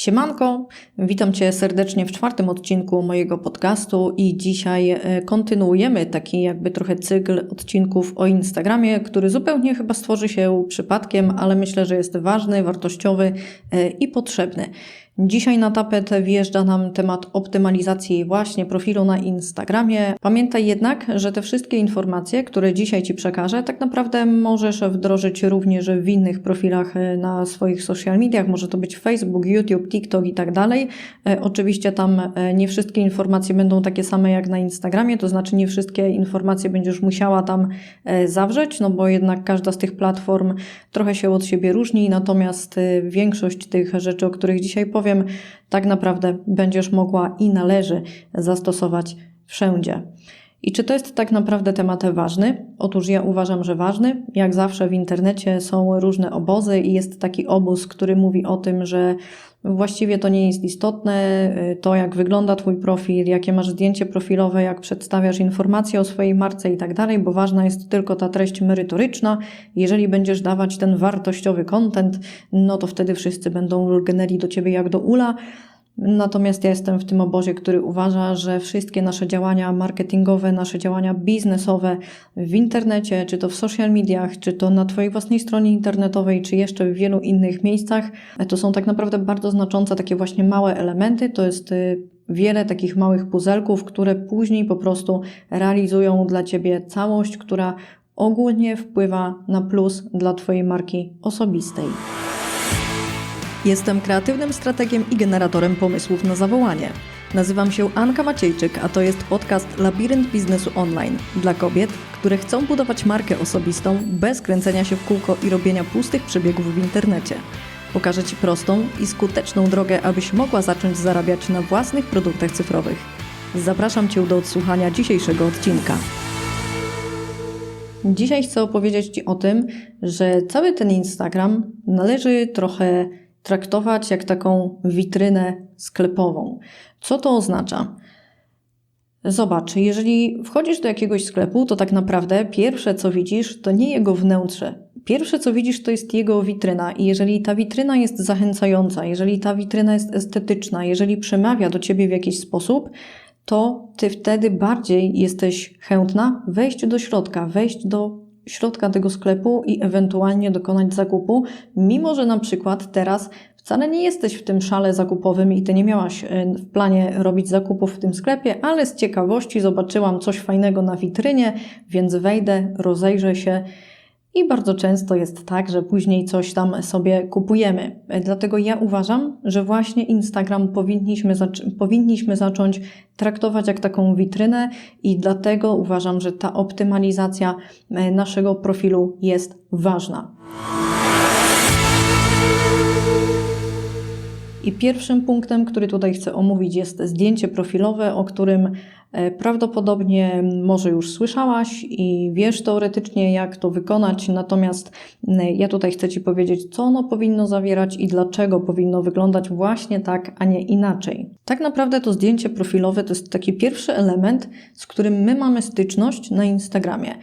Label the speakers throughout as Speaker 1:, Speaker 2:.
Speaker 1: Siemanko, witam Cię serdecznie w czwartym odcinku mojego podcastu i dzisiaj e, kontynuujemy taki jakby trochę cykl odcinków o Instagramie, który zupełnie chyba stworzy się przypadkiem, ale myślę, że jest ważny, wartościowy e, i potrzebny. Dzisiaj na tapet wjeżdża nam temat optymalizacji właśnie profilu na Instagramie. Pamiętaj jednak, że te wszystkie informacje, które dzisiaj Ci przekażę, tak naprawdę możesz wdrożyć również w innych profilach e, na swoich social mediach. Może to być Facebook, YouTube, TikTok i tak dalej. E, oczywiście tam e, nie wszystkie informacje będą takie same jak na Instagramie, to znaczy nie wszystkie informacje będziesz musiała tam zawrzeć, no bo jednak każda z tych platform trochę się od siebie różni, natomiast większość tych rzeczy, o których dzisiaj powiem, tak naprawdę będziesz mogła i należy zastosować wszędzie. I czy to jest tak naprawdę temat ważny? Otóż ja uważam, że ważny. Jak zawsze w internecie są różne obozy i jest taki obóz, który mówi o tym, że właściwie to nie jest istotne, y, to jak wygląda Twój profil, jakie masz zdjęcie profilowe, jak przedstawiasz informacje o swojej marce i tak dalej, bo ważna jest tylko ta treść merytoryczna. Jeżeli będziesz dawać ten wartościowy content, no to wtedy wszyscy będą lgnęli do Ciebie jak do ula. Natomiast ja jestem w tym obozie, który uważa, że wszystkie nasze działania marketingowe, nasze działania biznesowe w internecie, czy to w social mediach, czy to na Twojej własnej stronie internetowej, czy jeszcze w wielu innych miejscach, to są tak naprawdę bardzo znaczące takie właśnie małe elementy. To jest y, wiele takich małych puzelków, które później po prostu realizują dla Ciebie całość, która ogólnie wpływa na plus dla Twojej marki osobistej. Jestem kreatywnym strategiem i generatorem pomysłów na zawołanie. Nazywam się Anka Maciejczyk, a to jest podcast Labirynt Biznesu Online dla kobiet, które chcą budować markę osobistą bez kręcenia się w kółko i robienia pustych przebiegów w internecie. Pokażę Ci prostą i skuteczną drogę, abyś mogła zacząć zarabiać na własnych produktach cyfrowych. Zapraszam Cię do odsłuchania dzisiejszego odcinka. Dzisiaj chcę opowiedzieć Ci o tym, że cały ten Instagram należy trochę traktować jak taką witrynę sklepową. Co to oznacza? Zobacz, jeżeli wchodzisz do jakiegoś sklepu, to tak naprawdę pierwsze co widzisz to nie jego wnętrze. Pierwsze co widzisz to jest jego witryna i jeżeli ta witryna jest zachęcająca, jeżeli ta witryna jest estetyczna, jeżeli przemawia do ciebie w jakiś sposób, to ty wtedy bardziej jesteś chętna wejść do środka, wejść do środka tego sklepu i ewentualnie dokonać zakupu, mimo że na przykład teraz wcale nie jesteś w tym szale zakupowym i ty nie miałaś e, w planie robić zakupów w tym sklepie, ale z ciekawości zobaczyłam coś fajnego na witrynie, więc wejdę, rozejrzę się i bardzo często jest tak, że później coś tam sobie kupujemy. Dlatego ja uważam, że właśnie Instagram powinniśmy, zac powinniśmy zacząć traktować jak taką witrynę i dlatego uważam, że ta optymalizacja e, naszego profilu jest ważna. I pierwszym punktem, który tutaj chcę omówić, jest zdjęcie profilowe, o którym prawdopodobnie może już słyszałaś i wiesz teoretycznie, jak to wykonać. Natomiast ja tutaj chcę Ci powiedzieć, co ono powinno zawierać i dlaczego powinno wyglądać właśnie tak, a nie inaczej. Tak naprawdę to zdjęcie profilowe to jest taki pierwszy element, z którym my mamy styczność na Instagramie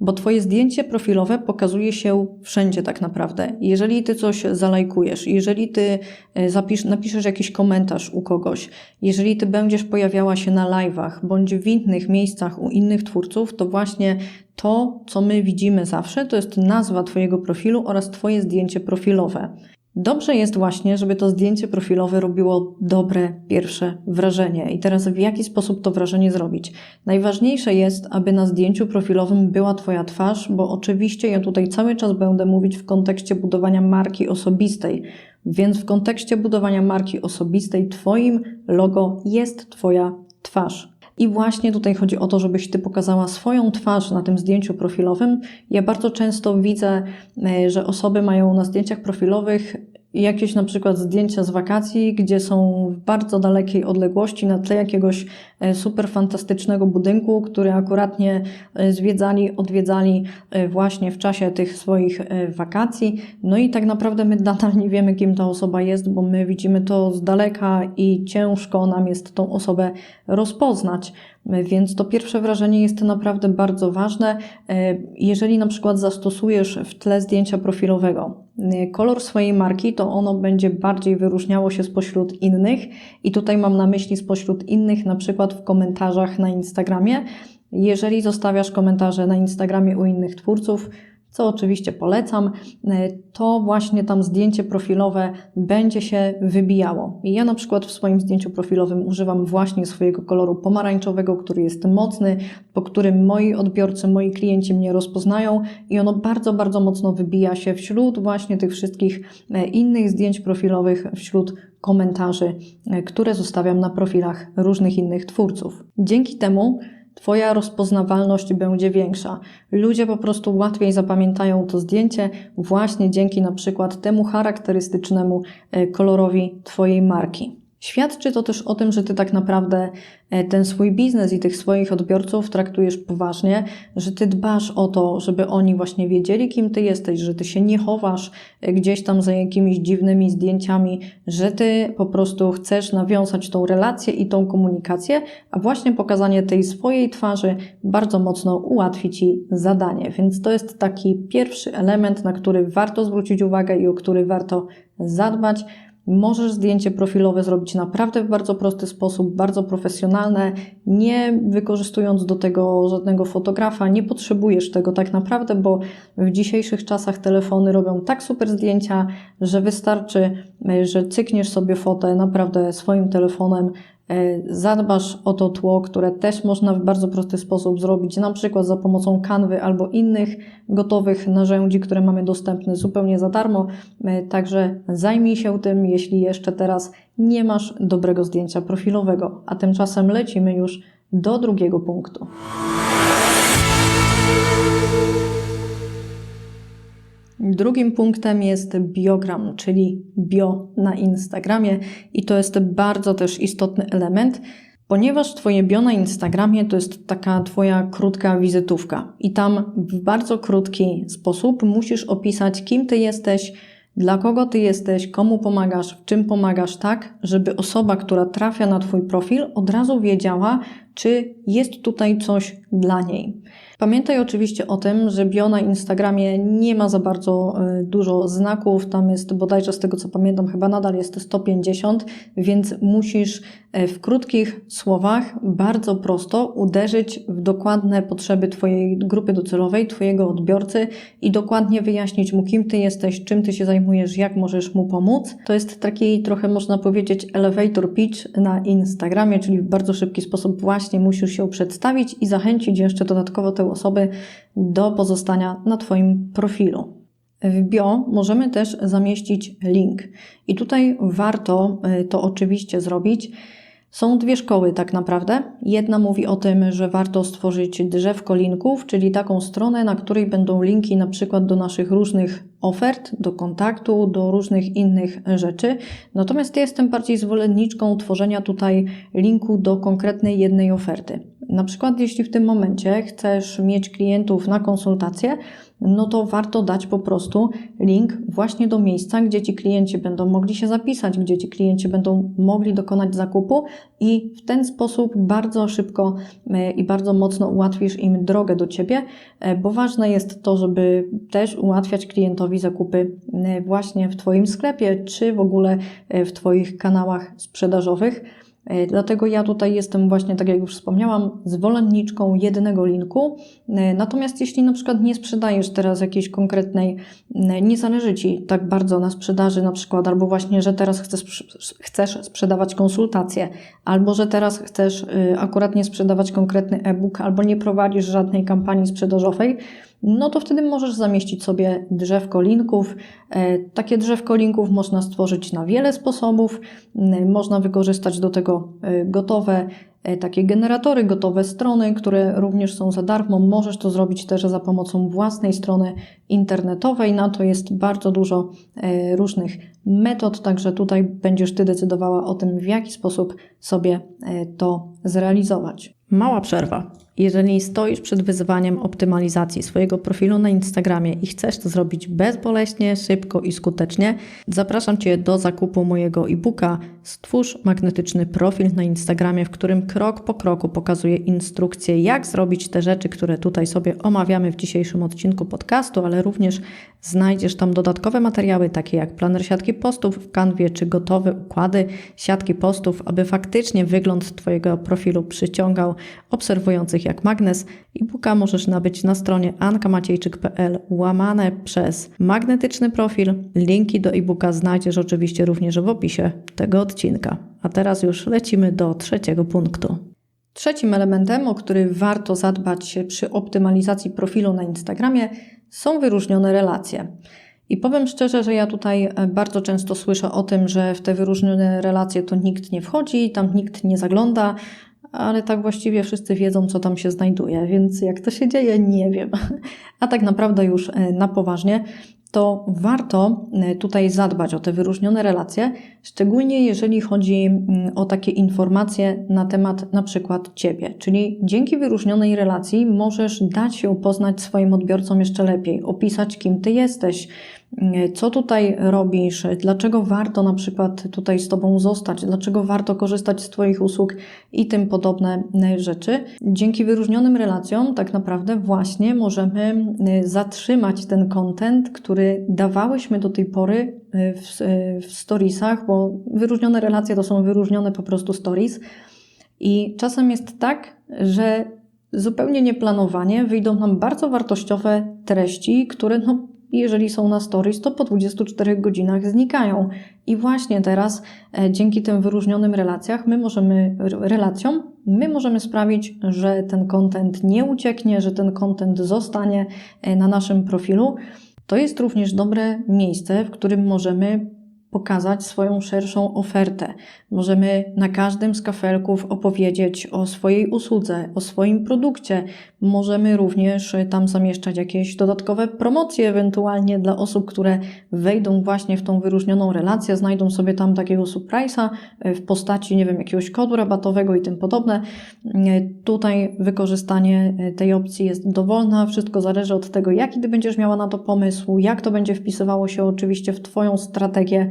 Speaker 1: bo Twoje zdjęcie profilowe pokazuje się wszędzie tak naprawdę. Jeżeli Ty coś zalajkujesz, jeżeli Ty e, zapisz, napiszesz jakiś komentarz u kogoś, jeżeli Ty będziesz pojawiała się na live'ach bądź w innych miejscach u innych twórców, to właśnie to, co my widzimy zawsze, to jest nazwa Twojego profilu oraz Twoje zdjęcie profilowe. Dobrze jest właśnie, żeby to zdjęcie profilowe robiło dobre pierwsze wrażenie. I teraz w jaki sposób to wrażenie zrobić? Najważniejsze jest, aby na zdjęciu profilowym była Twoja twarz, bo oczywiście ja tutaj cały czas będę mówić w kontekście budowania marki osobistej. Więc w kontekście budowania marki osobistej Twoim logo jest Twoja twarz. I właśnie tutaj chodzi o to, żebyś ty pokazała swoją twarz na tym zdjęciu profilowym. Ja bardzo często widzę, e, że osoby mają na zdjęciach profilowych jakieś na przykład zdjęcia z wakacji, gdzie są w bardzo dalekiej odległości na tle jakiegoś e, super fantastycznego budynku, który akuratnie e, zwiedzali, odwiedzali właśnie w czasie tych swoich wakacji. No i tak naprawdę my nadal nie wiemy, kim ta osoba jest, bo my widzimy to z daleka i ciężko nam jest tą osobę rozpoznać. Więc to pierwsze wrażenie jest naprawdę bardzo ważne. Jeżeli na przykład zastosujesz w tle zdjęcia profilowego kolor swojej marki, to ono będzie bardziej wyróżniało się spośród innych i tutaj mam na myśli spośród innych, na przykład w komentarzach na Instagramie. Jeżeli zostawiasz komentarze na Instagramie u innych twórców, co oczywiście polecam, e, to właśnie tam zdjęcie profilowe będzie się wybijało. I ja na przykład w swoim zdjęciu profilowym używam właśnie swojego koloru pomarańczowego, który jest mocny, po którym moi odbiorcy, moi klienci mnie rozpoznają i ono bardzo, bardzo mocno wybija się wśród właśnie tych wszystkich e, innych zdjęć profilowych, wśród komentarzy, e, które zostawiam na profilach różnych innych twórców. Dzięki temu Twoja rozpoznawalność będzie większa. Ludzie po prostu łatwiej zapamiętają to zdjęcie właśnie dzięki na przykład temu charakterystycznemu e, kolorowi Twojej marki. Świadczy to też o tym, że ty tak naprawdę e, ten swój biznes i tych swoich odbiorców traktujesz poważnie, że ty dbasz o to, żeby oni właśnie wiedzieli, kim ty jesteś, że ty się nie chowasz e, gdzieś tam za jakimiś dziwnymi zdjęciami, że ty po prostu chcesz nawiązać tą relację i tą komunikację, a właśnie pokazanie tej swojej twarzy bardzo mocno ułatwi ci zadanie. Więc to jest taki pierwszy element, na który warto zwrócić uwagę i o który warto zadbać. Możesz zdjęcie profilowe zrobić naprawdę w bardzo prosty sposób, bardzo profesjonalne, nie wykorzystując do tego żadnego fotografa. Nie potrzebujesz tego tak naprawdę, bo w dzisiejszych czasach telefony robią tak super zdjęcia, że wystarczy, że cykniesz sobie fotę naprawdę swoim telefonem, E, zadbasz o to tło, które też można w bardzo prosty sposób zrobić, na przykład za pomocą kanwy albo innych gotowych narzędzi, które mamy dostępne zupełnie za darmo. E, także zajmij się tym, jeśli jeszcze teraz nie masz dobrego zdjęcia profilowego. A tymczasem lecimy już do drugiego punktu. Drugim punktem jest biogram, czyli bio na Instagramie i to jest bardzo też istotny element, ponieważ Twoje bio na Instagramie to jest taka Twoja krótka wizytówka i tam w bardzo krótki sposób musisz opisać, kim Ty jesteś, dla kogo Ty jesteś, komu pomagasz, w czym pomagasz, tak, żeby osoba, która trafia na Twój profil, od razu wiedziała, czy jest tutaj coś dla niej. Pamiętaj oczywiście o tym, że bio na Instagramie nie ma za bardzo e, dużo znaków. Tam jest bodajże z tego co pamiętam, chyba nadal jest 150, więc musisz e, w krótkich słowach bardzo prosto uderzyć w dokładne potrzeby Twojej grupy docelowej, Twojego odbiorcy i dokładnie wyjaśnić mu, kim Ty jesteś, czym Ty się zajmujesz, jak możesz mu pomóc. To jest taki trochę można powiedzieć elevator pitch na Instagramie, czyli w bardzo szybki sposób właśnie musisz się przedstawić i zachęcić jeszcze dodatkowo tę osoby do pozostania na Twoim profilu. W bio możemy też zamieścić link. I tutaj warto y, to oczywiście zrobić. Są dwie szkoły tak naprawdę. Jedna mówi o tym, że warto stworzyć drzewko linków, czyli taką stronę, na której będą linki na przykład do naszych różnych ofert, do kontaktu, do różnych innych rzeczy. Natomiast ja jestem bardziej zwolenniczką tworzenia tutaj linku do konkretnej jednej oferty. Na przykład, jeśli w tym momencie chcesz mieć klientów na konsultację, no to warto dać po prostu link właśnie do miejsca, gdzie ci klienci będą mogli się zapisać, gdzie ci klienci będą mogli dokonać zakupu i w ten sposób bardzo szybko e, i bardzo mocno ułatwisz im drogę do ciebie, e, bo ważne jest to, żeby też ułatwiać klientowi zakupy e, właśnie w Twoim sklepie, czy w ogóle w Twoich kanałach sprzedażowych. E, dlatego ja tutaj jestem właśnie, tak jak już wspomniałam, zwolenniczką jednego linku. E, natomiast jeśli na przykład nie sprzedajesz teraz jakiejś konkretnej, e, nie zależy Ci tak bardzo na sprzedaży na przykład, albo właśnie, że teraz chcesz, chcesz sprzedawać konsultacje, albo że teraz chcesz akurat nie sprzedawać konkretny e-book, albo nie prowadzisz żadnej kampanii sprzedażowej, no to wtedy możesz zamieścić sobie drzewko linków. Takie drzewko linków można stworzyć na wiele sposobów. Można wykorzystać do tego e, gotowe e, takie generatory, gotowe strony, które również są za darmo. Możesz to zrobić też za pomocą własnej strony internetowej. Na to jest bardzo dużo różnych metod, także tutaj będziesz Ty decydowała o tym, w jaki sposób sobie to zrealizować. Mała przerwa. Jeżeli stoisz przed wyzwaniem optymalizacji swojego profilu na Instagramie i chcesz to zrobić bezboleśnie, szybko i skutecznie, zapraszam Cię do zakupu mojego e-booka stwórz magnetyczny profil na Instagramie, w którym krok po kroku pokazuję instrukcje, jak zrobić te rzeczy, które tutaj sobie omawiamy w dzisiejszym odcinku podcastu, ale również znajdziesz tam dodatkowe materiały, takie jak planer siatki postów w kanwie, czy gotowe układy siatki postów, aby faktycznie wygląd Twojego profilu przyciągał obserwujących jak magnes. E-booka możesz nabyć na stronie ankamaciejczyk.pl łamane przez magnetyczny profil. Linki do e-booka znajdziesz oczywiście również w opisie tego odcinka. A teraz już lecimy do trzeciego punktu. Trzecim elementem, o który warto zadbać przy optymalizacji profilu na Instagramie, są wyróżnione relacje. I powiem szczerze, że ja tutaj bardzo często słyszę o tym, że w te wyróżnione relacje to nikt nie wchodzi, tam nikt nie zagląda, ale tak właściwie wszyscy wiedzą, co tam się znajduje, więc jak to się dzieje, nie wiem. A tak naprawdę już e, na poważnie, to warto e, tutaj zadbać o te wyróżnione relacje, szczególnie jeżeli chodzi mm, o takie informacje na temat na przykład Ciebie. Czyli dzięki wyróżnionej relacji możesz dać się poznać swoim odbiorcom jeszcze lepiej, opisać kim Ty jesteś, co tutaj robisz, dlaczego warto na przykład tutaj z Tobą zostać, dlaczego warto korzystać z Twoich usług i tym podobne e, rzeczy. Dzięki wyróżnionym relacjom tak naprawdę właśnie możemy e, zatrzymać ten content, który dawałyśmy do tej pory e, w, w storiesach, bo wyróżnione relacje to są wyróżnione po prostu stories. I czasem jest tak, że zupełnie nieplanowanie wyjdą nam bardzo wartościowe treści, które no, jeżeli są na stories, to po 24 godzinach znikają. I właśnie teraz, e, dzięki tym wyróżnionym relacjach, my możemy, relacjom, my możemy sprawić, że ten content nie ucieknie, że ten content zostanie e, na naszym profilu. To jest również dobre miejsce, w którym możemy pokazać swoją szerszą ofertę. Możemy na każdym z kafelków opowiedzieć o swojej usłudze, o swoim produkcie. Możemy również tam zamieszczać jakieś dodatkowe promocje, ewentualnie dla osób, które wejdą właśnie w tą wyróżnioną relację, znajdą sobie tam takiego surprise'a e, w postaci, nie wiem, jakiegoś kodu rabatowego i tym podobne. E, tutaj wykorzystanie e, tej opcji jest dowolna, wszystko zależy od tego, jaki ty będziesz miała na to pomysł, jak to będzie wpisywało się oczywiście w Twoją strategię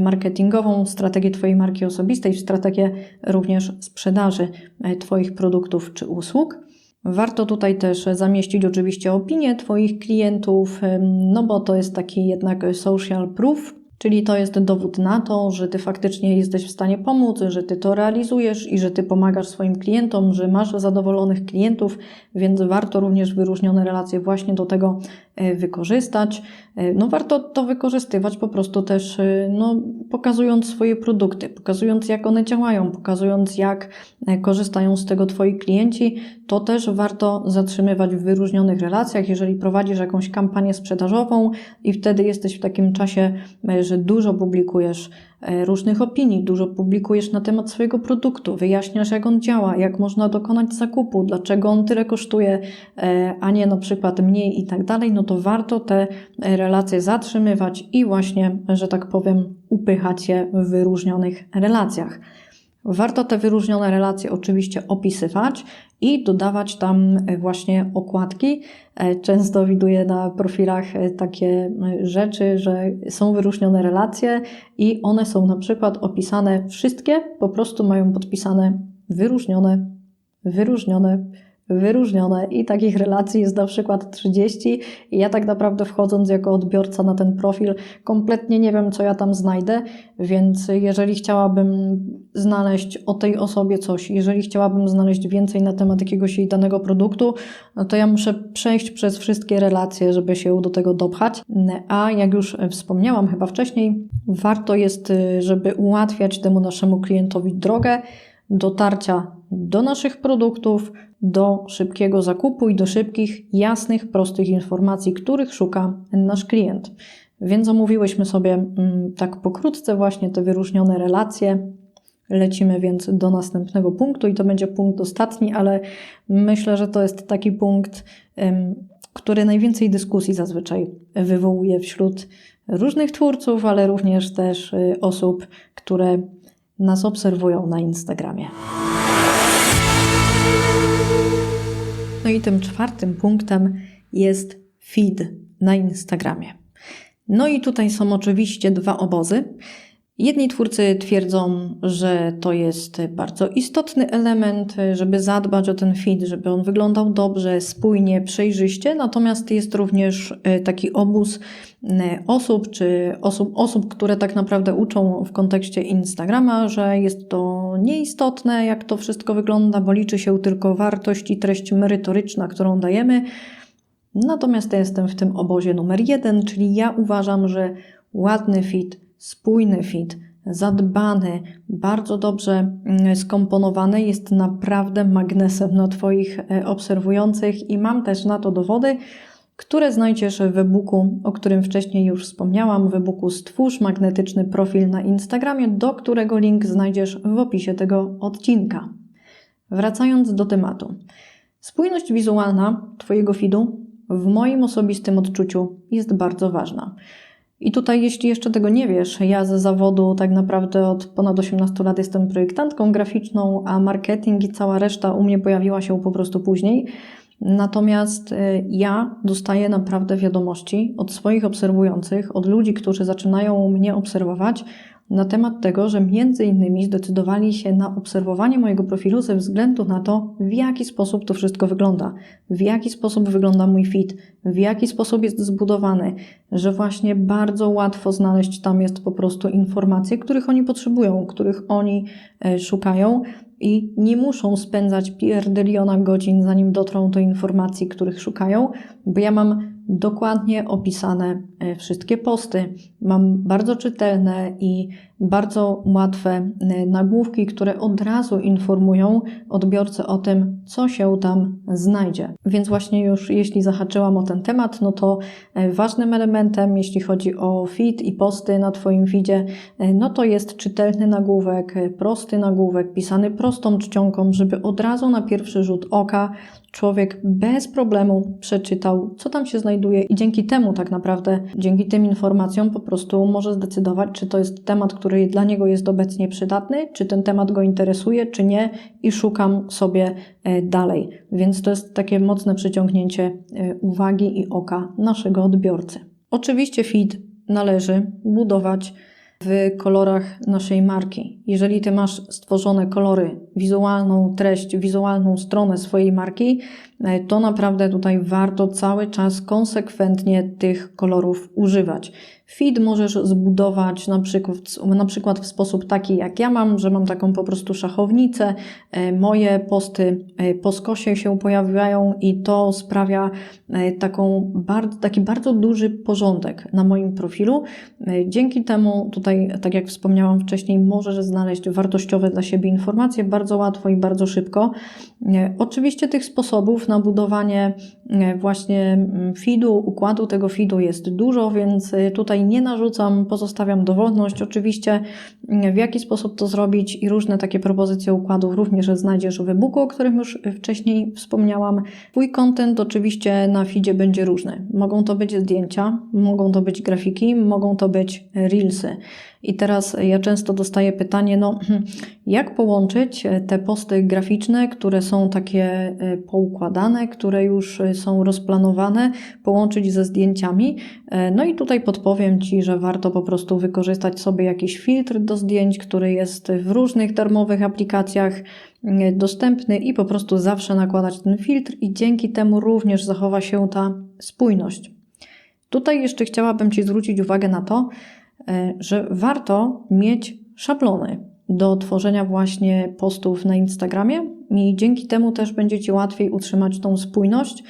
Speaker 1: marketingową, strategię Twojej marki osobistej, strategię również sprzedaży Twoich produktów czy usług. Warto tutaj też zamieścić oczywiście opinię Twoich klientów, no bo to jest taki jednak social proof, Czyli to jest dowód na to, że Ty faktycznie jesteś w stanie pomóc, że Ty to realizujesz i że Ty pomagasz swoim klientom, że masz zadowolonych klientów, więc warto również wyróżnione relacje właśnie do tego wykorzystać. E, no warto to wykorzystywać po prostu też, e, no, pokazując swoje produkty, pokazując jak one działają, pokazując jak korzystają z tego Twoi klienci. To też warto zatrzymywać w wyróżnionych relacjach, jeżeli prowadzisz jakąś kampanię sprzedażową i wtedy jesteś w takim czasie, że dużo publikujesz e, różnych opinii, dużo publikujesz na temat swojego produktu, wyjaśniasz jak on działa, jak można dokonać zakupu, dlaczego on tyle kosztuje, e, a nie na przykład mniej i tak dalej, no to warto te e, relacje zatrzymywać i właśnie, że tak powiem, upychać je w wyróżnionych relacjach. Warto te wyróżnione relacje oczywiście opisywać i dodawać tam e, właśnie okładki. E, często widuję na profilach e, takie rzeczy, że są wyróżnione relacje i one są na przykład opisane wszystkie, po prostu mają podpisane wyróżnione, wyróżnione, wyróżnione i takich relacji jest na przykład 30 i ja tak naprawdę wchodząc jako odbiorca na ten profil kompletnie nie wiem, co ja tam znajdę, więc jeżeli chciałabym znaleźć o tej osobie coś, jeżeli chciałabym znaleźć więcej na temat jakiegoś jej danego produktu, no to ja muszę przejść przez wszystkie relacje, żeby się do tego dopchać, a jak już wspomniałam chyba wcześniej, warto jest, żeby ułatwiać temu naszemu klientowi drogę dotarcia do naszych produktów, do szybkiego zakupu i do szybkich, jasnych, prostych informacji, których szuka nasz klient. Więc omówiłyśmy sobie mm, tak pokrótce właśnie te wyróżnione relacje. Lecimy więc do następnego punktu i to będzie punkt ostatni, ale myślę, że to jest taki punkt, który najwięcej dyskusji zazwyczaj wywołuje wśród różnych twórców, ale również też y, osób, które nas obserwują na Instagramie. No i tym czwartym punktem jest feed na Instagramie. No i tutaj są oczywiście dwa obozy. Jedni twórcy twierdzą, że to jest bardzo istotny element, żeby zadbać o ten feed, żeby on wyglądał dobrze, spójnie, przejrzyście, natomiast jest również e, taki obóz e, osób, czy osób, osób, które tak naprawdę uczą w kontekście Instagrama, że jest to nieistotne, jak to wszystko wygląda, bo liczy się tylko wartość i treść merytoryczna, którą dajemy. Natomiast ja jestem w tym obozie numer jeden, czyli ja uważam, że ładny fit spójny fit, zadbany, bardzo dobrze mm, skomponowany, jest naprawdę magnesem na Twoich e, obserwujących i mam też na to dowody, które znajdziesz w e-booku, o którym wcześniej już wspomniałam, w e-booku Stwórz magnetyczny profil na Instagramie, do którego link znajdziesz w opisie tego odcinka. Wracając do tematu. Spójność wizualna Twojego feedu w moim osobistym odczuciu jest bardzo ważna. I tutaj, jeśli jeszcze tego nie wiesz, ja ze zawodu tak naprawdę od ponad 18 lat jestem projektantką graficzną, a marketing i cała reszta u mnie pojawiła się po prostu później. Natomiast y, ja dostaję naprawdę wiadomości od swoich obserwujących, od ludzi, którzy zaczynają mnie obserwować, na temat tego, że między innymi zdecydowali się na obserwowanie mojego profilu ze względu na to, w jaki sposób to wszystko wygląda, w jaki sposób wygląda mój feed, w jaki sposób jest zbudowany, że właśnie bardzo łatwo znaleźć tam jest po prostu informacje, których oni potrzebują, których oni e, szukają i nie muszą spędzać pierdyliona godzin, zanim dotrą do informacji, których szukają, bo ja mam dokładnie opisane e, wszystkie posty. Mam bardzo czytelne i bardzo łatwe e, nagłówki, które od razu informują odbiorcę o tym, co się tam znajdzie. Więc właśnie już jeśli zahaczyłam o ten temat, no to e, ważnym elementem, jeśli chodzi o feed i posty na Twoim feedzie, no to jest czytelny nagłówek, prosty nagłówek, pisany prostą czcionką, żeby od razu na pierwszy rzut oka człowiek bez problemu przeczytał, co tam się znajduje, i dzięki temu, tak naprawdę, dzięki tym informacjom, po prostu może zdecydować, czy to jest temat, który dla niego jest obecnie przydatny, czy ten temat go interesuje, czy nie, i szukam sobie e, dalej. Więc to jest takie mocne przyciągnięcie e, uwagi i oka naszego odbiorcy. Oczywiście feed należy budować w kolorach naszej marki. Jeżeli ty masz stworzone kolory, wizualną treść, wizualną stronę swojej marki, e, to naprawdę tutaj warto cały czas konsekwentnie tych kolorów używać. Feed możesz zbudować na przykład, na przykład w sposób taki, jak ja mam, że mam taką po prostu szachownicę. E, moje posty e, po skosie się pojawiają i to sprawia e, taką taki bardzo duży porządek na moim profilu. Dzięki temu tutaj, tak jak wspomniałam wcześniej, możesz znaleźć wartościowe dla siebie informacje bardzo łatwo i bardzo szybko. Oczywiście tych sposobów na budowanie właśnie mm, feedu, układu tego feedu jest dużo, więc tutaj nie narzucam, pozostawiam dowolność. Oczywiście w jaki sposób to zrobić i różne takie propozycje układów również znajdziesz w e-booku, o którym już wcześniej wspomniałam. Twój content oczywiście na feedzie będzie różny. Mogą to być zdjęcia, mogą to być grafiki, mogą to być reelsy. I teraz ja często dostaję pytanie, no jak połączyć te posty graficzne, które są takie e, poukładane, które już są rozplanowane, połączyć ze zdjęciami? E, no i tutaj podpowiem Ci, że warto po prostu wykorzystać sobie jakiś filtr do zdjęć, który jest w różnych darmowych aplikacjach e, dostępny i po prostu zawsze nakładać ten filtr i dzięki temu również zachowa się ta spójność. Tutaj jeszcze chciałabym Ci zwrócić uwagę na to, E, że warto mieć szablony do tworzenia właśnie postów na Instagramie i dzięki temu też będzie Ci łatwiej utrzymać tą spójność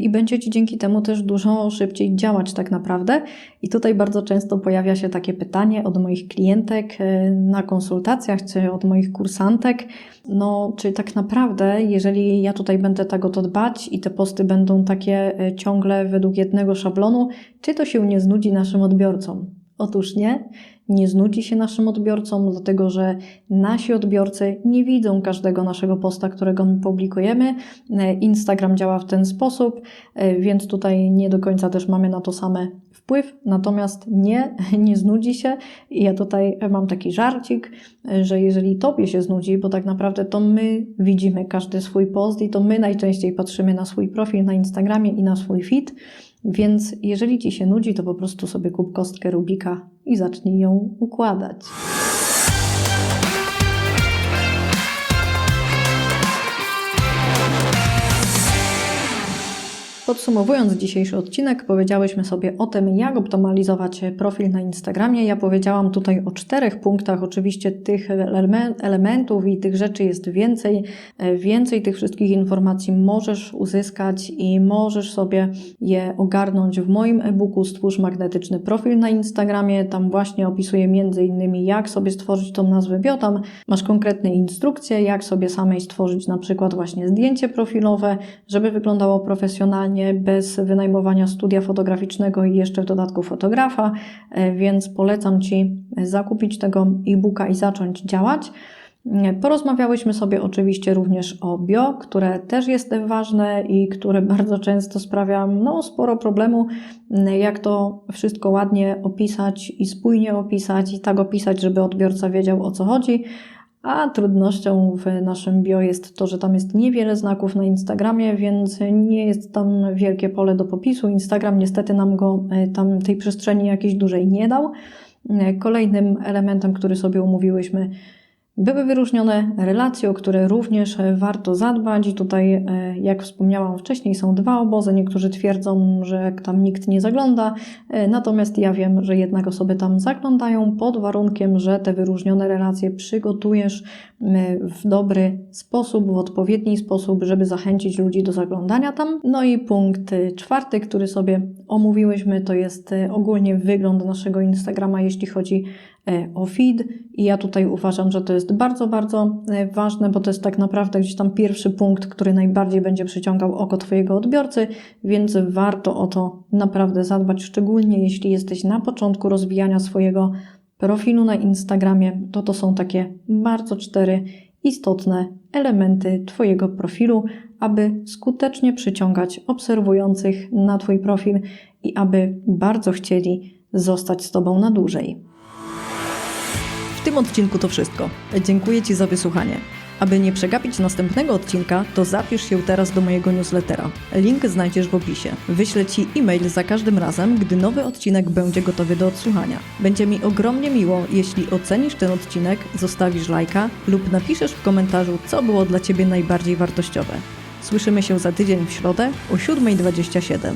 Speaker 1: i będzie Ci dzięki temu też dużo szybciej działać tak naprawdę. I tutaj bardzo często pojawia się takie pytanie od moich klientek e, na konsultacjach czy od moich kursantek, no czy tak naprawdę, jeżeli ja tutaj będę tak o to dbać i te posty będą takie e, ciągle według jednego szablonu, czy to się nie znudzi naszym odbiorcom? Otóż nie, nie znudzi się naszym odbiorcom, dlatego że nasi odbiorcy nie widzą każdego naszego posta, którego my publikujemy. E, Instagram działa w ten sposób, e, więc tutaj nie do końca też mamy na to same wpływ, natomiast nie, nie znudzi się. Ja tutaj mam taki żarcik, e, że jeżeli tobie się znudzi, bo tak naprawdę to my widzimy każdy swój post i to my najczęściej patrzymy na swój profil na Instagramie i na swój feed, Więc jeżeli Ci się nudzi, to po prostu sobie kup kostkę Rubika i zacznij ją układać. Podsumowując dzisiejszy odcinek, powiedziałyśmy sobie o tym, jak optymalizować profil na Instagramie. Ja powiedziałam tutaj o czterech punktach. Oczywiście tych eleme- elementów i tych rzeczy jest więcej. E, Więcej tych wszystkich informacji możesz uzyskać i możesz sobie je ogarnąć w moim e-booku Stwórz magnetyczny profil na Instagramie. Tam właśnie opisuję innymi, jak sobie stworzyć tą nazwę Biotam. Masz konkretne instrukcje, jak sobie samej stworzyć na przykład właśnie zdjęcie profilowe, żeby wyglądało profesjonalnie, bez wynajmowania studia fotograficznego i jeszcze w dodatku fotografa, E, więc polecam Ci zakupić tego e-booka i zacząć działać. E, Porozmawiałyśmy sobie oczywiście również o bio, które też jest ważne i które bardzo często sprawia no, sporo problemu, m, jak to wszystko ładnie opisać i spójnie opisać i tak opisać, żeby odbiorca wiedział o co chodzi. A trudnością w naszym bio jest to, że tam jest niewiele znaków na Instagramie, więc nie jest tam wielkie pole do popisu. Instagram niestety nam go e, tam tej przestrzeni jakiejś dużej nie dał. E, Kolejnym elementem, który sobie umówiłyśmy, były wyróżnione relacje, o które również e, warto zadbać. I tutaj, e, jak wspomniałam wcześniej, są dwa obozy. Niektórzy twierdzą, że tam nikt nie zagląda, e, natomiast ja wiem, że jednak osoby tam zaglądają pod warunkiem, że te wyróżnione relacje przygotujesz w dobry sposób, w odpowiedni sposób, żeby zachęcić ludzi do zaglądania tam. No i punkt czwarty, który sobie omówiłyśmy, to jest ogólnie wygląd naszego Instagrama, jeśli chodzi e, o feed. I ja tutaj uważam, że to jest bardzo, bardzo e, ważne, bo to jest tak naprawdę gdzieś tam pierwszy punkt, który najbardziej będzie przyciągał oko Twojego odbiorcy, więc warto o to naprawdę zadbać, szczególnie jeśli jesteś na początku rozwijania swojego profilu na Instagramie. To to są takie bardzo cztery istotne elementy Twojego profilu, aby skutecznie przyciągać obserwujących na Twój profil i aby bardzo chcieli zostać z Tobą na dłużej. W tym odcinku to wszystko. Dziękuję Ci za wysłuchanie. Aby nie przegapić następnego odcinka, to zapisz się teraz do mojego newslettera. Link znajdziesz w opisie. Wyślę Ci e-mail za każdym razem, gdy nowy odcinek będzie gotowy do odsłuchania. Będzie mi ogromnie miło, jeśli ocenisz ten odcinek, zostawisz lajka lub napiszesz w komentarzu, co było dla Ciebie najbardziej wartościowe. Słyszymy się za tydzień w środę o 7.27.